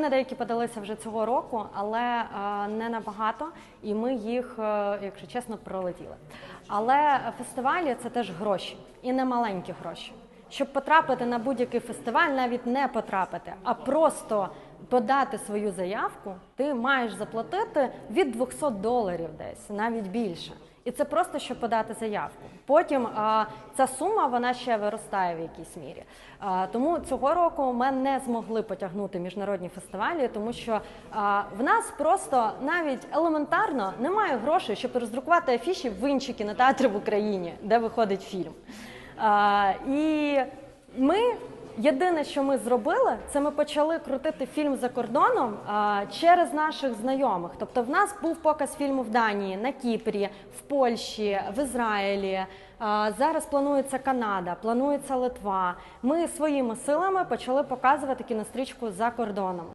Ми деякі подалися вже цього року, але е, не набагато, і ми їх, е, якщо чесно, пролетіли. Але фестивалі це теж гроші, і не маленькі гроші. Щоб потрапити на будь-який фестиваль, навіть не потрапити, а просто подати свою заявку, ти маєш заплатити від 200 доларів десь, навіть більше. І це просто щоб подати заявку. Потім а, ця сума вона ще виростає в якійсь мірі. А, тому цього року ми не змогли потягнути міжнародні фестивалі, тому що а, в нас просто навіть елементарно немає грошей, щоб роздрукувати афіші в інші кінотеатри в Україні, де виходить фільм. А, і ми єдине, що ми зробили, це ми почали крутити фільм за кордоном а, через наших знайомих. Тобто, в нас був показ фільму в Данії, на Кіпрі, в Польщі, в Ізраїлі. А, зараз планується Канада, планується Литва. Ми своїми силами почали показувати кінострічку за кордоном.